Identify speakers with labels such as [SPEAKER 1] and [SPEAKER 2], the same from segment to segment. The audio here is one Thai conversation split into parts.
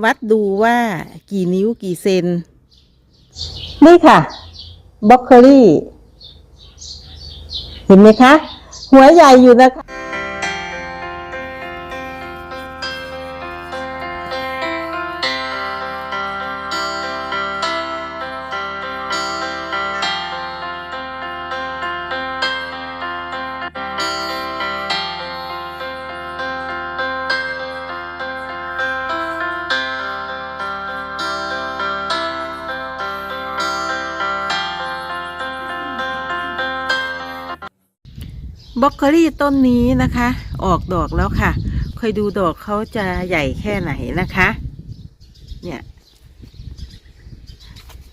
[SPEAKER 1] วัดดูว่ากี่นิ้วกี่เซน
[SPEAKER 2] นี่ค่ะบล็อกเคอรี่ เห็นไหมคะ หัวใหญ่อยู่นะคะ
[SPEAKER 1] บล็อรี่ต้นนี้นะคะ ออกดอกแล้วค่ะ คอยดูดอกเขาจะใหญ่แค่ไหนนะคะ เนี่ย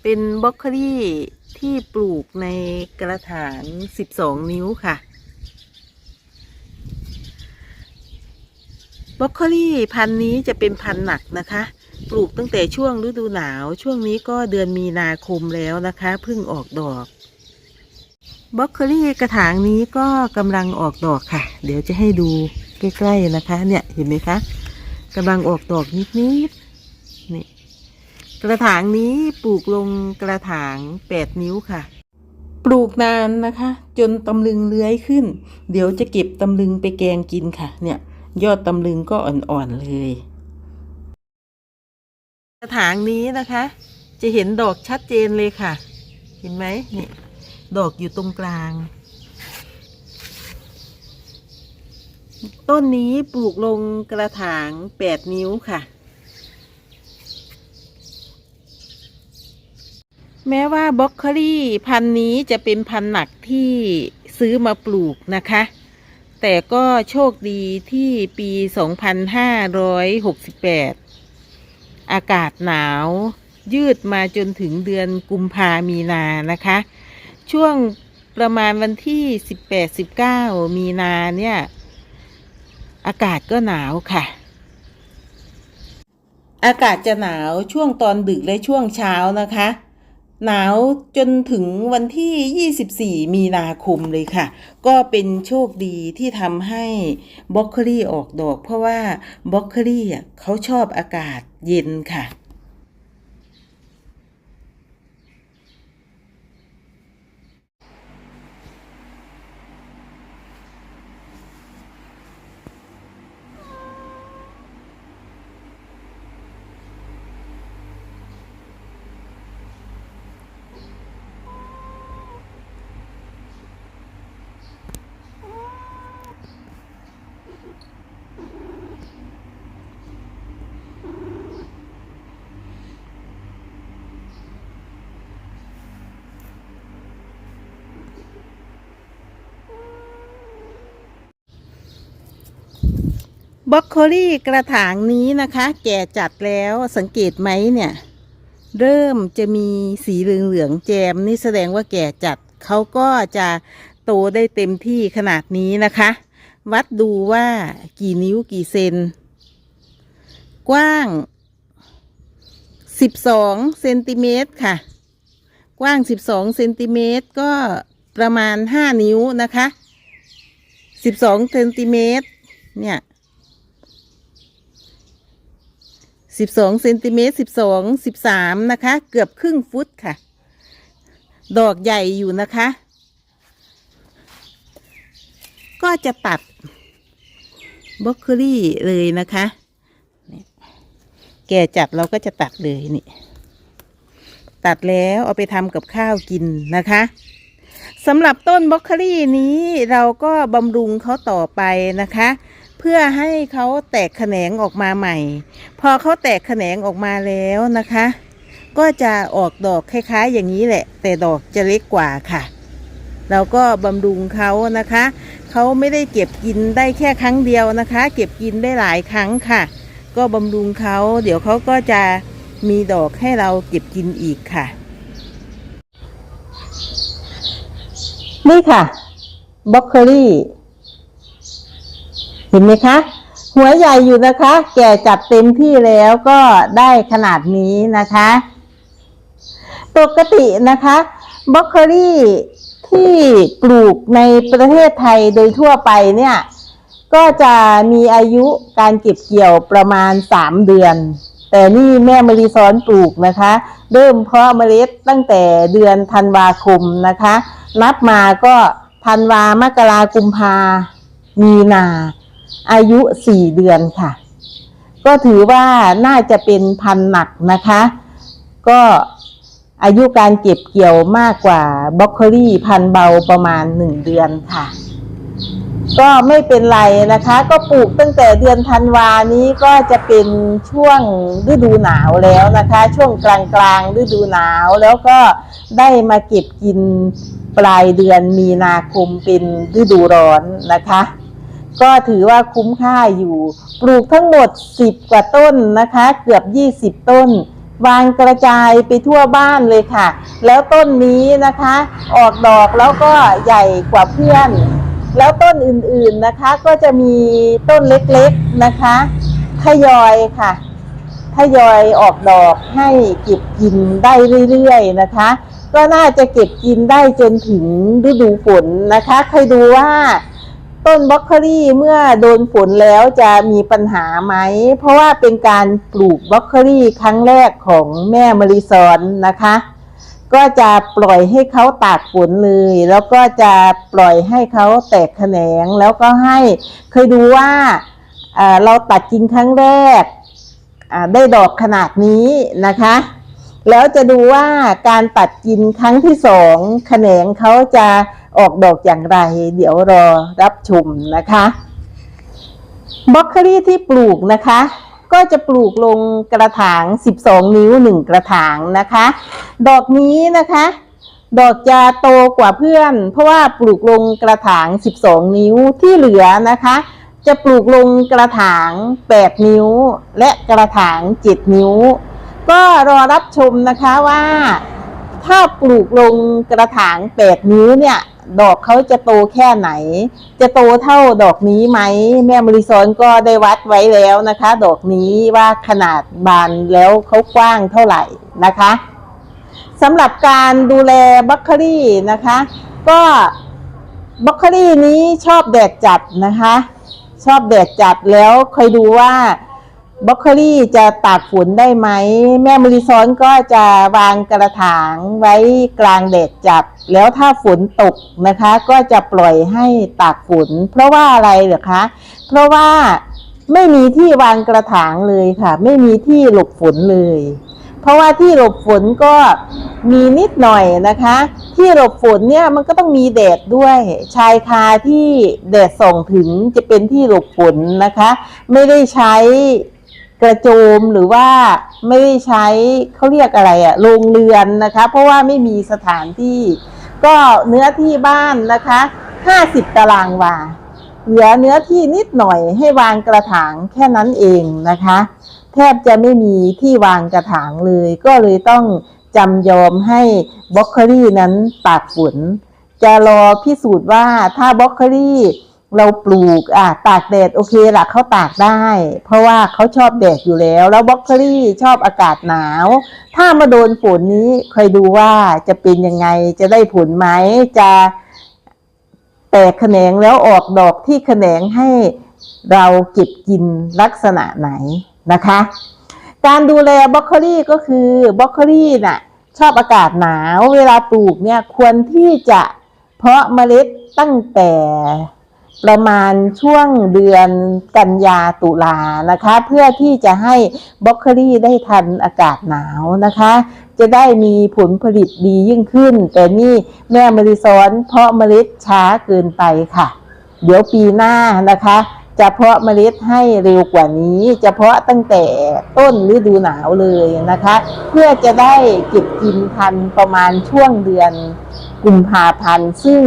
[SPEAKER 1] เป็นบล็อกโคลี่ที่ปลูกในกระถาง 12 นิ้วค่ะบล็อกโคลี่พันนี้จะเป็นพันหนักนะคะ ปลูกตั้งแต่ช่วงฤดูหนาว ช่วงนี้ก็เดือนมีนาคมแล้วนะคะเพิ่งออกดอก บล็อกโคลี่กระถางนี้ก็กำลังออกดอกค่ะ เดี๋ยวจะให้ดูใกล้ๆนะคะ เนี่ยเห็นไหมคะกำลังออกดอกนิดๆนี่กระถางนี้ปลูกลงกระถางแปดนิ้วค่ะ ปลูกนานนะคะ จนตำลึงเลื้อยขึ้น เดี๋ยวจะเก็บตำลึงไปแกงกินค่ะ เนี่ย ยอดตำลึงก็อ่อนๆเลย กระถางนี้นะคะ จะเห็นดอกชัดเจนเลยค่ะ เห็นไหมนี่ ดอกอยู่ตรงกลาง ต้นนี้ปลูกลงกระถางแปดนิ้วค่ะ แม้ว่าบล็อกโคลี่พันนี้จะเป็นพันหนักที่ซื้อมาปลูกนะคะ แต่ก็โชคดีที่ปี 2568 อากาศหนาวยืดมาจนถึงเดือนกุมภามีนานะคะ ช่วงประมาณวันที่18-19มีนาเนี่ย อากาศก็หนาวค่ะ อากาศจะหนาวช่วงตอนดึกและช่วงเช้านะคะ หนาวจนถึงวันที่ 24 มีนาคมเลยค่ะ ก็เป็นโชคดีที่ทำให้บล็อกโคลี่ออกดอก เพราะว่าบล็อกโคลี่เขาชอบอากาศเย็นค่ะ บล็อกโคลี่กระถางนี้นะคะ แก่จัดแล้วสังเกตไหมเนี่ย เริ่มจะมีสีเหลืองๆแจมนี่แสดงว่าแก่จัดเขาก็จะโตได้เต็มที่ขนาดนี้นะคะ วัดดูว่ากี่นิ้วกี่เซน กว้าง 12เซนติเมตรค่ะ กว้าง 12เซนติเมตรก็ประมาณ 5 นิ้วนะคะ 12เซนติเมตรเนี่ย สิบสองเซนติเมตรสิบสองสิบสามนะคะ เกือบครึ่งฟุตค่ะ ดอกใหญ่อยู่นะคะ ก็จะตัดบล็อกโคลี่เลยนะคะ แก่จัดเราก็จะตัดเลยนี่ ตัดแล้วเอาไปทำกับข้าวกินนะคะสำหรับต้นบล็อกโคลี่นี้เราก็บำรุงเขาต่อไปนะคะ เพื่อให้เขาแตกแขนงออกมาใหม่ พอเขาแตกแขนงออกมาแล้วนะคะ ก็จะออกดอกคล้ายๆ อย่างนี้แหละ แต่ดอกจะเล็กกว่าค่ะเราก็บำรุงเขานะคะ เขาไม่ได้เก็บกินได้แค่ครั้งเดียวนะคะ เก็บกินได้หลายครั้งค่ะ ก็บำรุงเขา เดี๋ยวเขาก็จะมีดอกให้เราเก็บกินอีกค่ะ
[SPEAKER 2] นี่ค่ะบล็อกเคอรี่ เห็นไหมคะ หัวใหญ่อยู่นะคะ แก่จัดเต็มที่แล้วก็ได้ขนาดนี้นะคะ ปกตินะคะบล็อกเคอรี่ที่ปลูกในประเทศไทยโดยทั่วไปเนี่ย ก็จะมีอายุการเก็บเกี่ยวประมาณ 3 เดือน แต่นี่แม่มะลีซ้อนปลูกนะคะ เริ่มเพาะเมล็ดตั้งแต่เดือนธันวาคมนะคะ นับมาก็ธันวามกรากุมภามีนา อายุสี่เดือนค่ะ ก็ถือว่าน่าจะเป็นพันหนักนะคะ ก็อายุการเก็บเกี่ยวมากกว่าบล็อกโคลี่พันเบาประมาณหนึ่งเดือนค่ะ ก็ไม่เป็นไรนะคะ ก็ปลูกตั้งแต่เดือนธันวานี้ก็จะเป็นช่วงฤดูหนาวแล้วนะคะ ช่วงกลางกลางๆฤดูหนาวแล้วก็ได้มาเก็บกินปลายเดือนมีนาคมเป็นฤดูร้อนนะคะ ก็ถือว่าคุ้มค่าอยู่ ปลูกทั้งหมด 10 กว่าต้นนะคะ เกือบ 20 ต้น วางกระจายไปทั่วบ้านเลยค่ะ แล้วต้นนี้นะคะ ออกดอกแล้วก็ใหญ่กว่าเพื่อน แล้วต้นอื่นๆนะคะ ก็จะมีต้นเล็กๆนะคะทยอยค่ะทยอยออกดอกให้เก็บกินได้เรื่อยๆนะคะ ก็น่าจะเก็บกินได้จนถึงฤดูฝนนะคะใครดูว่า ต้นบล็อกโคลี่เมื่อโดนฝนแล้วจะมีปัญหาไหม เพราะว่าเป็นการปลูกบล็อกโคลี่ครั้งแรกของแม่มะริซอนนะคะ ก็จะปล่อยให้เขาตากฝนเลย แล้วก็จะปล่อยให้เขาแตกแขนงแล้วก็ให้เคยดูว่าเราตัดกิ่งครั้งแรกได้ดอกขนาดนี้นะคะ แล้วจะดูว่าการตัดกินครั้งที่สองแขนงเขาจะ ออกดอกอย่างไร เดี๋ยวรอรับชมนะคะบล็อกโคลี่ที่ปลูกนะคะ ก็จะปลูกลงกระถาง 12 นิ้ว 1 กระถางนะคะ ดอกนี้นะคะ ดอกจะโตกว่าเพื่อน เพราะว่าปลูกลงกระถาง 12 นิ้วที่เหลือนะคะ จะปลูกลงกระถาง 8 นิ้ว และกระถาง 7 นิ้ว ก็รอรับชมนะคะว่า ถ้าปลูกลงกระถาง8นิ้วเนี่ย ดอกเขาจะโตแค่ไหน จะโตเท่าดอกนี้ไหม แม่มริซอนก็ได้วัดไว้แล้วนะคะ ดอกนี้ว่าขนาดบานแล้วเขากว้างเท่าไหร่นะคะสำหรับการดูแลบล็อกโคลี่นะคะ ก็บล็อกโคลี่นี้ชอบแดดจัดนะคะ ชอบแดดจัดแล้วคอยดูว่า บล็อกโคลี่จะตากฝนได้ไหม แม่มริซอนก็จะวางกระถางไว้กลางแดดจัด แล้วถ้าฝนตกนะคะ ก็จะปล่อยให้ตากฝน เพราะว่าอะไรเหรอคะ เพราะว่าไม่มีที่วางกระถางเลยค่ะ ไม่มีที่หลบฝนเลย เพราะว่าที่หลบฝนก็มีนิดหน่อยนะคะ ที่หลบฝนเนี่ยมันก็ต้องมีแดดด้วย ชายคาที่แดดส่องถึงจะเป็นที่หลบฝนนะคะ ไม่ได้ใช้ กระโจมหรือว่าไม่ได้ใช้เขาเรียกอะไรอะโรงเรือนนะคะ เพราะว่าไม่มีสถานที่ ก็เนื้อที่บ้านนะคะ50ตารางวาเหลือเนื้อที่นิดหน่อยให้วางกระถางแค่นั้นเองนะคะ แทบจะไม่มีที่วางกระถางเลย ก็เลยต้องจำยอมให้บล็อกโคลี่นั้นตากฝนจะรอพิสูจน์ว่าถ้าบล็อกโคลี่ เราปลูกอะตากแดดโอเคละเขาตากได้ เพราะว่าเขาชอบแดดอยู่แล้ว แล้วบล็อกโคลี่ชอบอากาศหนาว ถ้ามาโดนฝนนี้คอยดูว่าจะเป็นยังไงจะได้ผลไหมจะแตกแขนงแล้วออกดอกที่แขนงให้เราเก็บกินลักษณะไหนนะคะ การดูแลบล็อกโคลี่ก็คือบล็อกโคลี่น่ะชอบอากาศหนาว เวลาปลูกเนี่ยควรที่จะเพาะเมล็ดตั้งแต่ ประมาณช่วงเดือนกันยาตุลานะคะ เพื่อที่จะให้บล็อกโคลี่ได้ทันอากาศหนาวนะคะ จะได้มีผลผลิตดียิ่งขึ้น แต่นี่แม่มริซอนเพาะเมล็ดช้าเกินไปค่ะ เดี๋ยวปีหน้านะคะจะเพาะเมล็ดให้เร็วกว่านี้จะเพาะตั้งแต่ต้นฤดูหนาวเลยนะคะ เพื่อจะได้เก็บกินทันประมาณช่วงเดือนกุมภาพันธ์ซึ่ง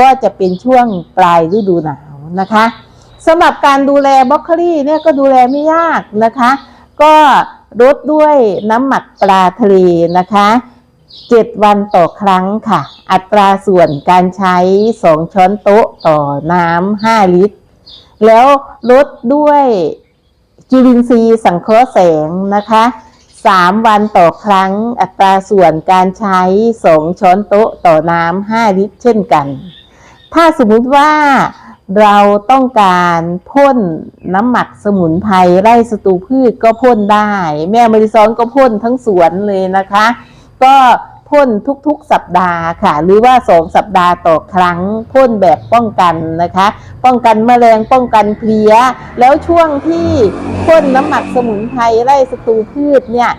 [SPEAKER 2] ก็จะเป็นช่วงปลายฤดูหนาวนะคะสำหรับการดูแลบล็อกโคลี่เนี่ยก็ดูแลไม่ยากนะคะ ก็รดด้วยน้ำหมักปลาทะเลนะคะ7วันต่อครั้งค่ะ อัตราส่วนการใช้2ช้อนโต๊ะต่อน้ำ5ลิตร แล้วลดด้วยจุลินทรีย์สังเคราะห์แสงนะคะ3วันต่อครั้งอัตราส่วนการใช้2ช้อนโต๊ะต่อน้ำ5ลิตร เช่นกัน ถ้าสมมุติว่าเราต้องการพ่นน้ำหมักสมุนไพรไร่ศัตรูพืชก็พ่นได้ แม่มาริซอนก็พ่นทั้งสวนเลยนะคะ ก็พ่นทุกๆสัปดาห์ค่ะ หรือว่าสองสัปดาห์ต่อครั้งพ่นแบบป้องกันนะคะ ป้องกันแมลงป้องกันเพลี้ย แล้วช่วงที่พ่นน้ำหมักสมุนไพรไร่ศัตรูพืชเนี่ย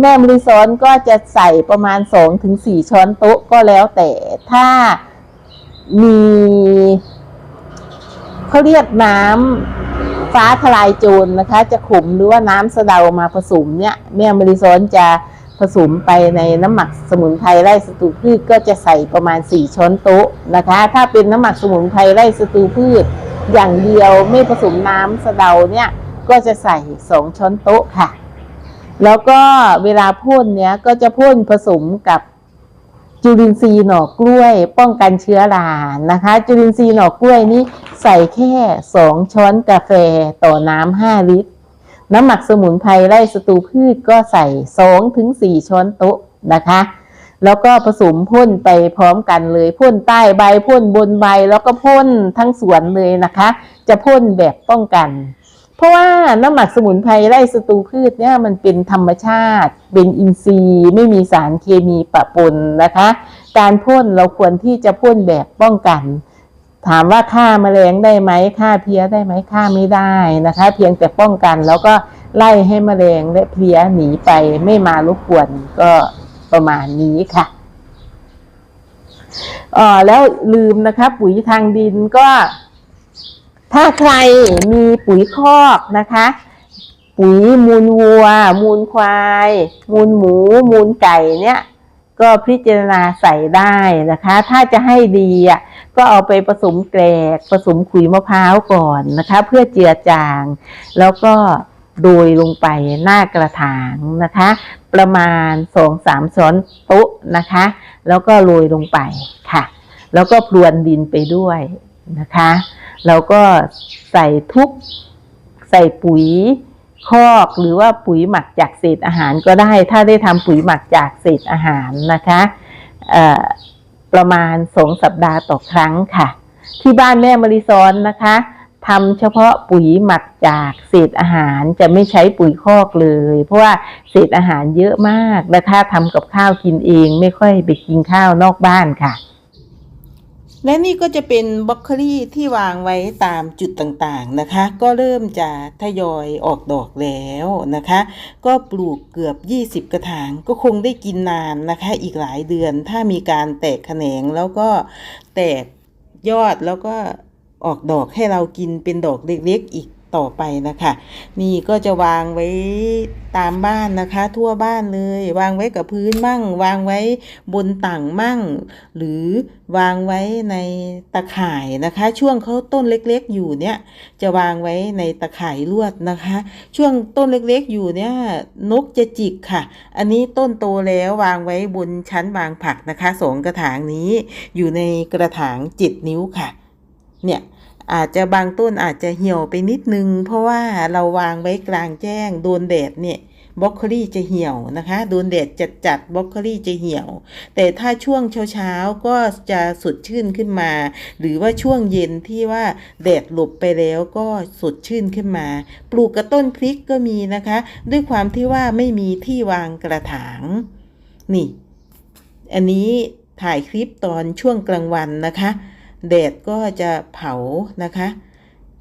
[SPEAKER 2] แม่มริซอนก็จะใส่ประมาณ 2-4 ช้อนโต๊ะก็แล้วแต่ถ้า มีเขาเรียกน้ำฟ้าทลายโจรนะคะ จะขมหรือว่าน้ำสะเดามาผสมเนี่ยแม่มริซอนจะผสมไปในน้ำหมักสมุนไพรไร่ศัตรูพืชก็จะใส่ประมาณ 4 ช้อนโต๊ะนะคะ ถ้าเป็นน้ำหมักสมุนไพรไร่ศัตรูพืช อย่างเดียวไม่ผสมน้ำสะเดาเนี่ยก็จะใส่ 2 ช้อนโต๊ะค่ะ แล้วก็เวลาพ่นเนี้ยก็จะพ่นผสมกับ จุลินทรีย์หน่อกล้วย ป้องกันเชื้อรานะคะ จุลินทรีย์หน่อกล้วยนี้ใส่แค่สองช้อนกาแฟต่อน้ำห้าลิตร น้ำหมักสมุนไพรไร่ศัตรูพืชก็ใส่สองถึงสี่ช้อนโต๊ะนะคะ แล้วก็ผสมพ่นไปพร้อมกันเลยพ่นใต้ใบพ่นบนใบแล้วก็พ่นทั้งสวนเลยนะคะ จะพ่นแบบป้องกัน เพราะว่าน้ำหมักสมุนไพรไร่ศัตรูพืชเนี่ยมันเป็นธรรมชาติ เป็นอินทรีย์ไม่มีสารเคมีปะปนนะคะ การพ่นเราควรที่จะพ่นแบบป้องกัน ถามว่าฆ่าแมลงได้ไหมฆ่าเพลี้ยได้ไหมฆ่าไม่ได้นะคะ เพียงแต่ป้องกันแล้วก็ไล่ให้แมลงและเพลี้ยหนีไปไม่มารบกวนก็ประมาณนี้ค่ะอ๋อแล้วลืมนะคะปุ๋ยทางดินก็ ถ้าใครมีปุ๋ยคอกนะคะ ปุ๋ยมูลวัว มูลควาย มูลหมู มูลไก่เนี่ยก็พิจารณาใส่ได้นะคะ ถ้าจะให้ดีอะก็เอาไปผสมแกลกผสมขุยมะพร้าวก่อนนะคะ เพื่อเจือจาง แล้วก็โดยลงไปหน้ากระถางนะคะ ประมาณสองสามช้อนโต๊ะนะคะ แล้วก็โรยลงไปค่ะ แล้วก็พรวนดินไปด้วย นะคะ เราก็ใส่ทุกใส่ปุ๋ยคอกหรือว่าปุ๋ยหมักจากเศษอาหารก็ได้ ถ้าได้ทำปุ๋ยหมักจากเศษอาหารนะคะประมาณสองสัปดาห์ต่อครั้งค่ะ ที่บ้านแม่มาริซอนนะคะทำเฉพาะปุ๋ยหมักจากเศษอาหารจะไม่ใช้ปุ๋ยคอกเลย เพราะว่าเศษอาหารเยอะมาก และถ้าทำกับข้าวกินเองไม่ค่อยไปกินข้าวนอกบ้านค่ะ
[SPEAKER 1] และนี่ก็จะเป็นบล็อกเคลี่ที่วางไว้ตามจุดต่างๆนะคะ ก็เริ่มจะทยอยออกดอกแล้วนะคะ ก็ปลูกเกือบ 20 กระถางก็คงได้กินนานนะคะ อีกหลายเดือนถ้ามีการแตกแขนงแล้วก็แตกยอดแล้วก็ออกดอกให้เรากินเป็นดอกเล็กๆอีก ต่อไปนะคะ นี่ก็จะวางไว้ตามบ้านนะคะ ทั่วบ้านเลย วางไว้กับพื้นมั่ง วางไว้บนต่างมั่ง หรือวางไว้ในตะข่ายนะคะ ช่วงเขาต้นเล็กๆอยู่เนี่ย จะวางไว้ในตะข่ายลวดนะคะ ช่วงต้นเล็กๆอยู่เนี่ยนกจะจิกค่ะ อันนี้ต้นโตแล้ววางไว้บนชั้นวางผักนะคะสองกระถางนี้อยู่ในกระถางจ็ดนิ้วค่ะ เนี่ย อาจจะบางต้นอาจจะเหี่ยวไปนิดนึง เพราะว่าเราวางไว้กลางแจ้งโดนแดดเนี่ยบล็อกโคลี่จะเหี่ยวนะคะโดนแดดจัดจัดๆบล็อกโคลี่จะเหี่ยว แต่ถ้าช่วงเช้าๆก็จะสดชื่นขึ้นมา หรือว่าช่วงเย็นที่ว่าแดดหลบไปแล้วก็สดชื่นขึ้นมา ปลูกกระต้นพริกก็มีนะคะ ด้วยความที่ว่าไม่มีที่วางกระถางนี่ อันนี้ถ่ายคลิปตอนช่วงกลางวันนะคะ แดดก็จะเผานะคะ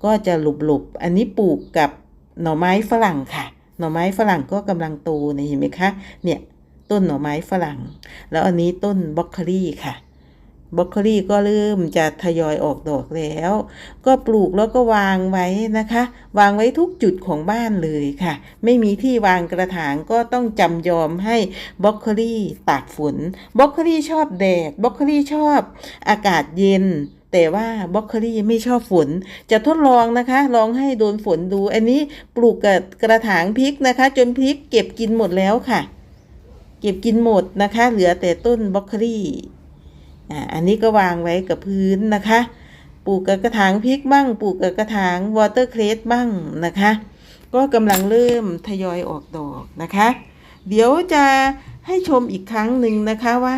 [SPEAKER 1] ก็จะหลุบๆอันนี้ปลูกกับหน่อไม้ฝรั่งค่ะ หน่อไม้ฝรั่งก็กำลังโตเนี่ยเห็นไหมคะ เนี่ยต้นหน่อไม้ฝรั่ง แล้วอันนี้ต้นบล็อกเคลี่ค่ะ บล็อกโคลี่ก็เริ่มจะทยอยออกดอกแล้ว ก็ปลูกแล้วก็วางไว้นะคะ วางไว้ทุกจุดของบ้านเลยค่ะ ไม่มีที่วางกระถางก็ต้องจำยอมให้บล็อกโคลี่ตากฝนบล็อกโคลี่ชอบแดดบล็อกโคลี่ชอบอากาศเย็นแต่ว่าบล็อกโคลี่ไม่ชอบฝน จะทดลองนะคะ ลองให้โดนฝนดู อันนี้ปลูกกับกระถางพริกนะคะ จนพริกเก็บกินหมดแล้วค่ะ เก็บกินหมดนะคะ เหลือแต่ต้นบล็อกโคลี่ อันนี้ก็วางไว้กับพื้นนะคะ ปลูกกับกระถางพริกบ้าง ปลูกกับกระถางวอเตอร์เครสบ้างนะคะ ก็กำลังเริ่มทยอยออกดอกนะคะ เดี๋ยวจะให้ชมอีกครั้งหนึ่งนะคะว่า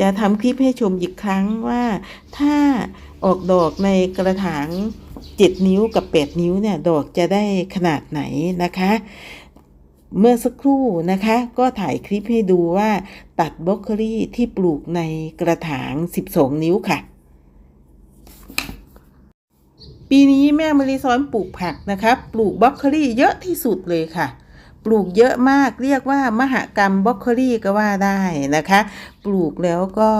[SPEAKER 1] จะทำคลิปให้ชมอีกครั้งว่าถ้าออกดอกในกระถางเจ็ดนิ้วกับแปดนิ้วเนี่ย ดอกจะได้ขนาดไหนนะคะ เมื่อสักครู่นะคะ ก็ถ่ายคลิปให้ดูว่าตัดบล็อกโคลี่ที่ปลูกในกระถาง 12 นิ้วค่ะ ปีนี้แม่มะลิซ้อนปลูกผักนะคะปลูกบล็อกโคลี่เยอะที่สุดเลยค่ะ ปลูกเยอะมากเรียกว่ามหกรรมบล็อกโคลี่ก็ว่าได้นะคะ ปลูกแล้วก็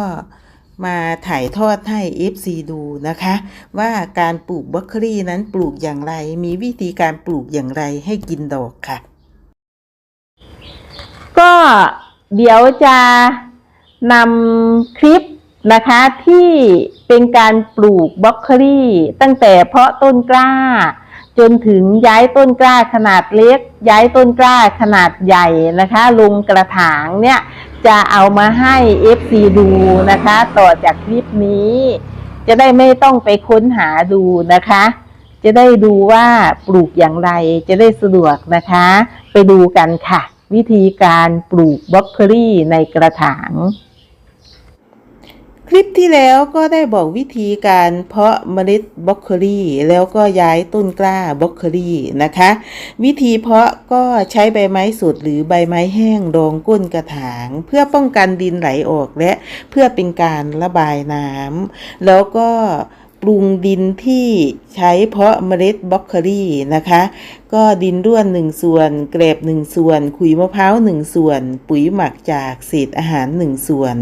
[SPEAKER 1] มาถ่ายทอดให้ FC ดูนะคะ ว่าการปลูกบล็อกโคลี่นั้นปลูกอย่างไร มีวิธีการปลูกอย่างไรให้กินดอกค่ะ
[SPEAKER 2] ก็เดี๋ยวจะนำคลิปนะคะที่เป็นการปลูกบล็อกโคลี่ ตั้งแต่เพาะต้นกล้า จนถึงย้ายต้นกล้าขนาดเล็ก ย้ายต้นกล้าขนาดใหญ่นะคะ ลงกระถางเนี่ย จะเอามาให้ FC ดูนะคะ ต่อจากคลิปนี้ จะได้ไม่ต้องไปค้นหาดูนะคะ จะได้ดูว่าปลูกอย่างไรจะได้สะดวกนะคะ ไปดูกันค่ะ วิธีการปลูกบล็อกโคลี่ในกระถาง
[SPEAKER 1] คลิปที่แล้วก็ได้บอกวิธีการเพาะเมล็ดบล็อกโคลี่ แล้วก็ย้ายต้นกล้าบล็อกโคลี่นะคะ วิธีเพาะก็ใช้ใบไม้สดหรือใบไม้แห้งรองก้นกระถาง เพื่อป้องกันดินไหลออกและเพื่อเป็นการระบายน้ำแล้วก็ ปรุงดินที่ใช้เพาะเมล็ดบล็อกโคลี่นะคะ ก็ดินร่วนหนึ่งส่วน เกรบหนึ่งส่วน ขุยมะพร้าวหนึ่งส่วน ปุ๋ยหมักจากเศษอาหารหนึ่งส่วน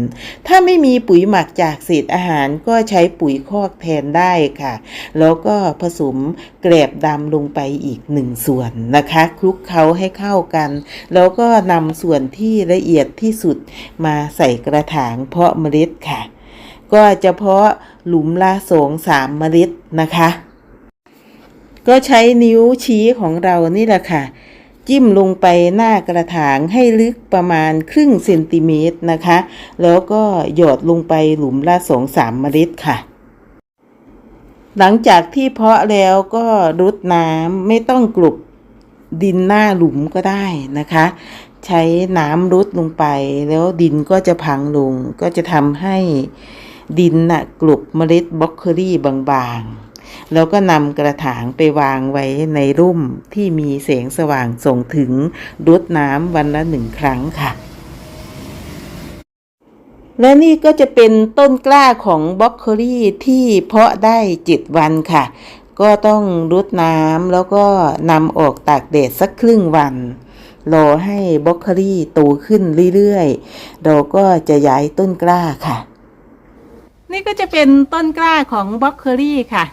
[SPEAKER 1] ถ้าไม่มีปุ๋ยหมักจากเศษอาหารก็ใช้ปุ๋ยคอกแทนได้ค่ะ แล้วก็ผสมเกรบดำลงไปอีกหนึ่งส่วนนะคะคลุกเคล้าให้เข้ากัน แล้วก็นำส่วนที่ละเอียดที่สุดมาใส่กระถางเพาะเมล็ดค่ะ ก็จะเพาะ หลุมละสองสามเมล็ดนะคะ ก็ใช้นิ้วชี้ของเรานี่แหละค่ะ จิ้มลงไปหน้ากระถางให้ลึกประมาณครึ่งเซนติเมตรนะคะ แล้วก็หยอดลงไปหลุมละสองสามเมล็ดค่ะหลังจากที่เพาะแล้วก็รดน้ำไม่ต้องกลบดินหน้าหลุมก็ได้นะคะ ใช้น้ำรดลงไปแล้วดินก็จะพังลงก็จะทำให้ ดินน่ะกลบเมล็ดบล็อกโคลี่บางๆ แล้วก็นำกระถางไปวางไว้ในร่มที่มีแสงสว่างส่งถึงรดน้ำวันละหนึ่งครั้งค่ะ และนี่ก็จะเป็นต้นกล้าของบล็อกโคลี่ที่เพาะได้เจ็ดวันค่ะ ก็ต้องรดน้ำแล้วก็นำออกตากแดดสักครึ่งวันรอให้บล็อกโคลี่โตขึ้นเรื่อยๆ เราก็จะย้ายต้นกล้าค่ะ นี่ก็จะเป็นต้นกล้าของบล็อกโคลี่ค่ะ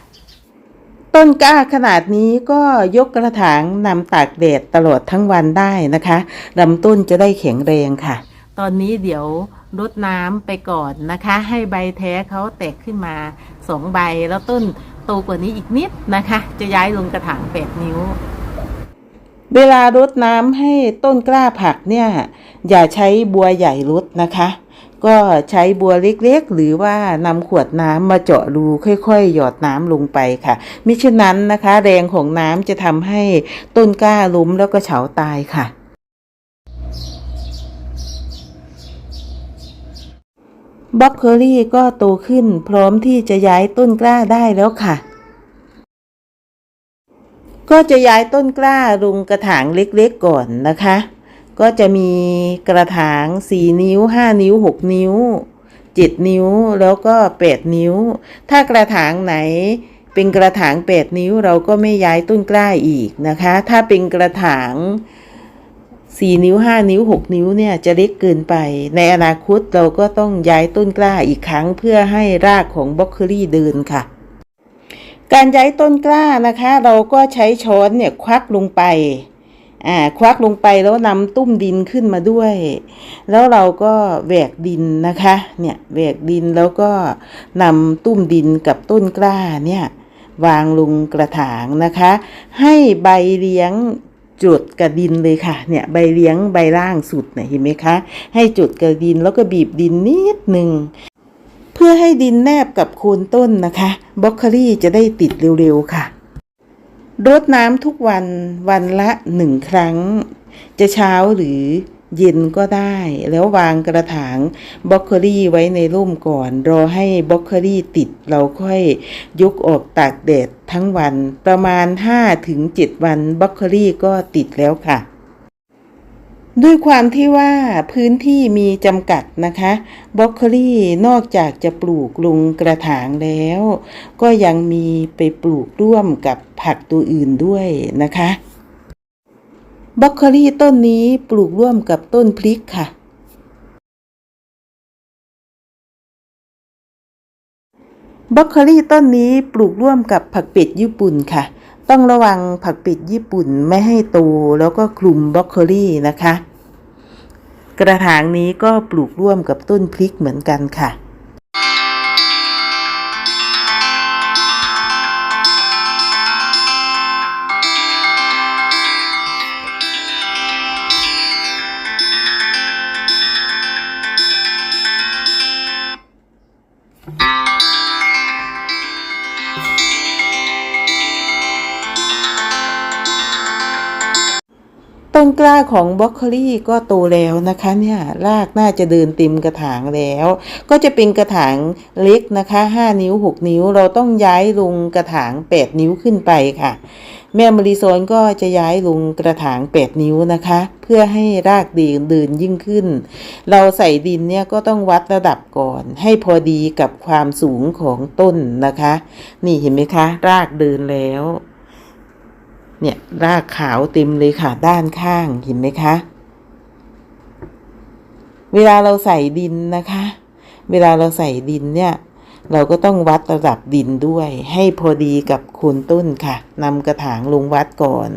[SPEAKER 1] ต้นกล้าขนาดนี้ก็ยกกระถางนำตากแดดตลอดทั้งวันได้นะคะลำต้นจะได้แข็งแรงค่ะ ตอนนี้เดี๋ยวรดน้ำไปก่อนนะคะ ให้ใบแท้เขาแตกขึ้นมาสองใบแล้วต้นโตกว่านี้อีกนิดนะคะ จะย้ายลงกระถางแปดนิ้ว เวลารดน้ำให้ต้นกล้าผักเนี่ย อย่าใช้บัวใหญ่รดนะคะ ก็ใช้บัวเล็กๆ หรือว่านำขวดน้ำมาเจาะรูค่อยๆ หยอดน้ำลงไปค่ะ มิฉะนั้นนะคะ แรงของน้ำจะทำให้ต้นกล้าล้มแล้วก็เฉาตายค่ะบล็อกเคอรี่ก็โตขึ้นพร้อมที่จะย้ายต้นกล้าได้แล้วค่ะ ก็จะย้ายต้นกล้าลงกระถางเล็กๆก่อนนะคะ ก็จะมีกระถาง 4 นิ้ว 5 นิ้ว 6 นิ้ว 7 นิ้วแล้วก็ 8 นิ้ว ถ้ากระถางไหนเป็นกระถาง 8 นิ้วเราก็ไม่ย้ายต้นกล้าอีกนะคะ ถ้าเป็นกระถาง 4 นิ้ว 5 นิ้ว 6 นิ้วเนี่ยจะเล็กเกินไป ในอนาคตเราก็ต้องย้ายต้นกล้าอีกครั้งเพื่อให้รากของบล็อกเคอรี่เดินค่ะ การย้ายต้นกล้านะคะ เราก็ใช้ช้อนเนี่ยควักลงไป ควักลงไปแล้วนำตุ้มดินขึ้นมาด้วย แล้วเราก็แหวกดินนะคะเนี่ยแหวกดินแล้วก็นำตุ้มดินกับต้นกล้าเนี่ยวางลงกระถางนะคะ ให้ใบเลี้ยงจุดกับดินเลยค่ะเนี่ยใบเลี้ยงใบล่างสุดเนี่ยเห็นไหมคะ ให้จุดกับดินแล้วก็บีบดินนิดหนึ่งเพื่อให้ดินแนบกับโคนต้นนะคะบล็อกโคลี่จะได้ติดเร็วๆค่ะ รดน้ำทุกวันวันละหนึ่งครั้ง จะเช้าหรือเย็นก็ได้ แล้ววางกระถางบล็อกเกอรี่ไว้ในร่มก่อน รอให้บล็อกเกอรี่ติดเราค่อยยกออกตากแดดทั้งวัน ประมาณ 5-7 วันบล็อกเกอรี่ก็ติดแล้วค่ะ ด้วยความที่ว่าพื้นที่มีจำกัดนะคะบล็อกโคลี่นอกจากจะปลูกลงกระถางแล้ว ก็ยังมีไปปลูกร่วมกับผักตัวอื่นด้วยนะคะบล็อกโคลี่ต้นนี้ปลูกร่วมกับต้นพริกค่ะ บล็อกโคลี่ต้นนี้ปลูกร่วมกับผักเป็ดญี่ปุ่นค่ะ ต้องระวังผักปิดญี่ปุ่นไม่ให้โตแล้วก็คลุมบล็อกโคลี่นะคะ กระถางนี้ก็ปลูกร่วมกับต้นพริกเหมือนกันค่ะ ต้นกล้าของบล็อกโคลี่ก็โตแล้วนะคะเนี่ยรากน่าจะเดินต็มกระถางแล้ว ก็จะเป็นกระถางเล็กนะคะ 5 นิ้ว 6 นิ้ว เราต้องย้ายลงกระถาง 8 นิ้วขึ้นไปค่ะ แม่มริโซนก็จะย้ายลงกระถาง 8 นิ้วนะคะ เพื่อให้รากดีเดินยิ่งขึ้น เราใส่ดินเนี่ยก็ต้องวัดระดับก่อน ให้พอดีกับความสูงของต้นนะคะ นี่เห็นไหมคะ รากเดินแล้ว เนี่ยรากขาวเต็มเลยค่ะด้านข้างเห็นไหมคะ เวลาเราใส่ดินนะคะ เวลาเราใส่ดินเนี่ย เราก็ต้องวัดระดับดินด้วย ให้พอดีกับโคนต้นค่ะนำกระถางลงวัดก่อน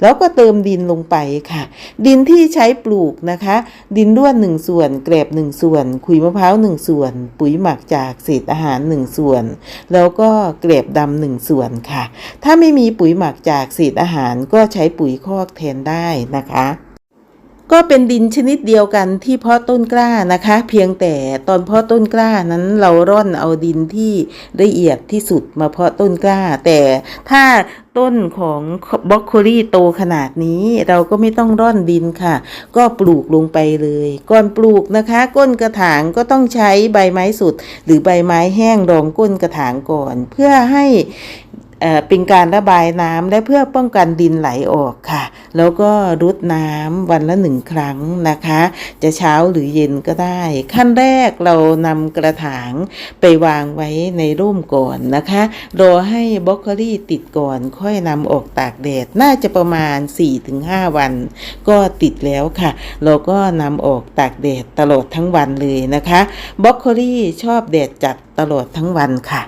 [SPEAKER 1] แล้วก็เติมดินลงไปค่ะ ดินที่ใช้ปลูกนะคะ ดินด้วนหนึ่งส่วนแกลบหนึ่งส่วนขุยมะพร้าวหนึ่งส่วน ปุ๋ยหมักจากเศษอาหารหนึ่งส่วน แล้วก็เกลบดำหนึ่งส่วนค่ะ ถ้าไม่มีปุ๋ยหมักจากเศษอาหารก็ใช้ปุ๋ยคอกแทนได้นะคะ ก็เป็นดินชนิดเดียวกันที่เพาะต้นกล้านะคะ เพียงแต่ตอนเพาะต้นกล้านั้นเราร่อนเอาดินที่ละเอียดที่สุดมาเพาะต้นกล้า แต่ถ้าต้นของบล็อกโคลี่โตขนาดนี้ เราก็ไม่ต้องร่อนดินค่ะ ก็ปลูกลงไปเลย ก่อนปลูกนะคะ ก้นกระถางก็ต้องใช้ใบไม้สุด หรือใบไม้แห้งรองก้นกระถางก่อน เพื่อให้ เป็นการระบายน้ำและเพื่อป้องกันดินไหลออกค่ะ แล้วก็รดน้ำวันละหนึ่งครั้งนะคะ จะเช้าหรือเย็นก็ได้ ขั้นแรกเรานำกระถางไปวางไว้ในร่มก่อนนะคะรอให้บล็อกโคลี่ติดก่อนค่อยนำออกตากแดดน่าจะประมาณ 4-5 วัน ก็ติดแล้วค่ะ เราก็นำออกตากแดดตลอดทั้งวันเลยนะคะบล็อกโคลี่ชอบแดดจัดตลอดทั้งวันค่ะ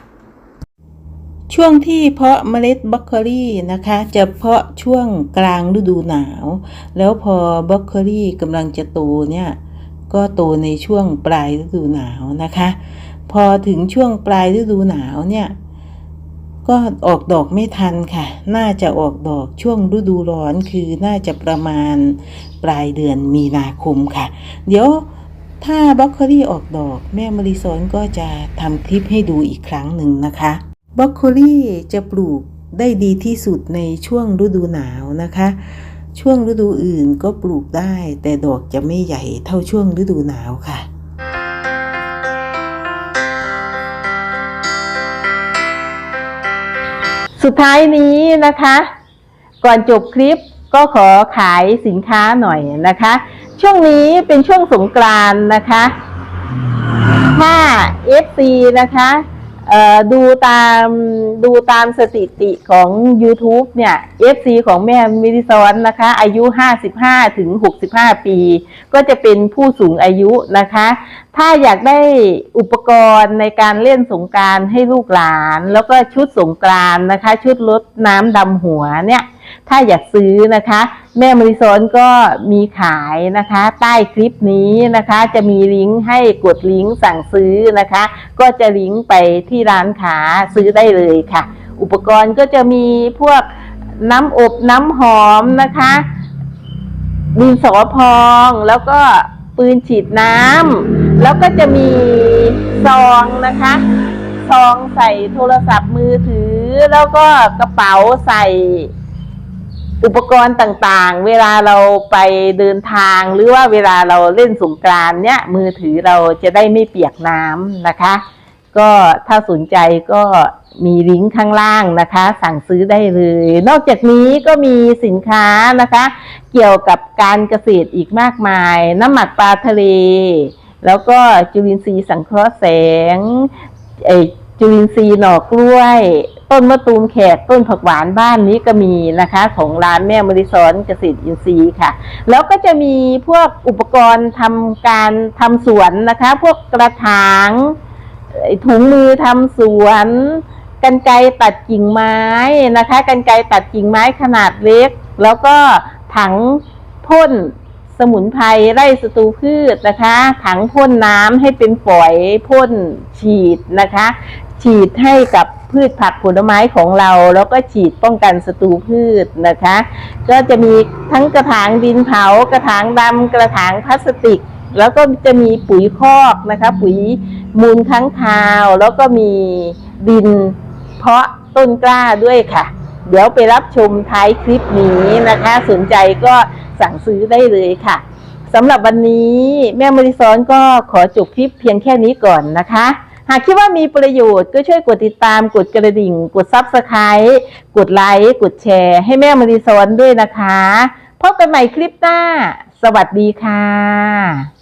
[SPEAKER 1] ช่วงที่เพาะเมล็ดบล็อกโคลี่นะคะ จะเพาะช่วงกลางฤดูหนาว แล้วพอบล็อกโคลี่กำลังจะโตเนี่ยก็โตในช่วงปลายฤดูหนาวนะคะ พอถึงช่วงปลายฤดูหนาวเนี่ยก็ออกดอกไม่ทันค่ะ น่าจะออกดอกช่วงฤดูร้อนคือน่าจะประมาณปลายเดือนมีนาคมค่ะ เดี๋ยวถ้าบล็อกโคลี่ออกดอกแม่มริซอนก็จะทำคลิปให้ดูอีกครั้งหนึ่งนะคะ บล็อกโคลี่จะปลูกได้ดีที่สุดในช่วงฤดูหนาวนะคะ ช่วงฤดูอื่นก็ปลูกได้ แต่ดอกจะไม่ใหญ่เท่าช่วงฤดูหนาวค่ะ
[SPEAKER 2] สุดท้ายนี้นะคะ ก่อนจบคลิปก็ขอขายสินค้าหน่อยนะคะ ช่วงนี้เป็นช่วงสงกรานต์นะคะถ้า FC นะคะ ดูตามดูตามสถิติของ YouTube เนี่ย FC ของแม่มิริซอนนะคะ อายุ 55 ถึง 65 ปี ก็จะเป็นผู้สูงอายุนะคะ ถ้าอยากได้อุปกรณ์ในการเล่นสงการให้ลูกหลาน แล้วก็ชุดสงการนะคะ ชุดลดน้ำดำหัวเนี่ย ถ้าอยากซื้อนะคะ แม่มริซอนก็มีขายนะคะ ใต้คลิปนี้นะคะ จะมีลิงก์ให้กดลิงก์สั่งซื้อนะคะ ก็จะลิงก์ไปที่ร้านค้าซื้อได้เลยค่ะ อุปกรณ์ก็จะมีพวกน้ำอบน้ำหอมนะคะดินสอพองแล้วก็ปืนฉีดน้ำแล้วก็จะมีซองนะคะซองใส่โทรศัพท์มือถือ แล้วก็กระเป๋าใส่ อุปกรณ์ต่างๆ เวลาเราไปเดินทางหรือว่าเวลาเราเล่นสงกรานต์เนี่ยมือถือเราจะได้ไม่เปียกน้ำนะคะ ก็ถ้าสนใจก็มีลิงก์ข้างล่างนะคะ สั่งซื้อได้เลย นอกจากนี้ก็มีสินค้านะคะ เกี่ยวกับการเกษตรอีกมากมาย น้ำหมักปลาทะเล แล้วก็จุลินทรีย์สังเคราะห์แสงเอ่อจุลินทรีย์หน่อกล้วย ต้นมะตูมแขกต้นผักหวานบ้านนี้ก็มีนะคะ ของร้านแม่มริซอนเกษตรอินทรีย์ค่ะ แล้วก็จะมีพวกอุปกรณ์ทำการทำสวนนะคะ พวกกระถางถุงมือทำสวนกันไกตัดกิ่งไม้นะคะ กันไกตัดกิ่งไม้ขนาดเล็ก แล้วก็ถังพ่นสมุนไพรไร่ศัตรูพืชนะคะ ถังพ่นน้ำให้เป็นฝอยพ่นฉีดนะคะ ฉีดให้กับ พืชผักผลไม้ของเรา แล้วก็ฉีดป้องกันศัตรูพืชนะคะ ก็จะมีทั้งกระถางดินเผากระถางดำกระถางพลาสติก แล้วก็จะมีปุ๋ยคอกนะคะ ปุ๋ยมูลค้างคาว แล้วก็มีดินเพาะต้นกล้าด้วยค่ะ เดี๋ยวไปรับชมท้ายคลิปนี้นะคะ สนใจก็สั่งซื้อได้เลยค่ะสำหรับวันนี้แม่มริซอนก็ขอจบคลิปเพียงแค่นี้ก่อนนะคะ หากคิดว่ามีประโยชน์ก็ช่วยกดติดตามกดกระดิ่ง กดซับสไคร b ์กดไลค์ กดแชร์ ให้แม่มริซอนด้วยนะคะ พบกันใหม่คลิปหน้า สวัสดีค่ะ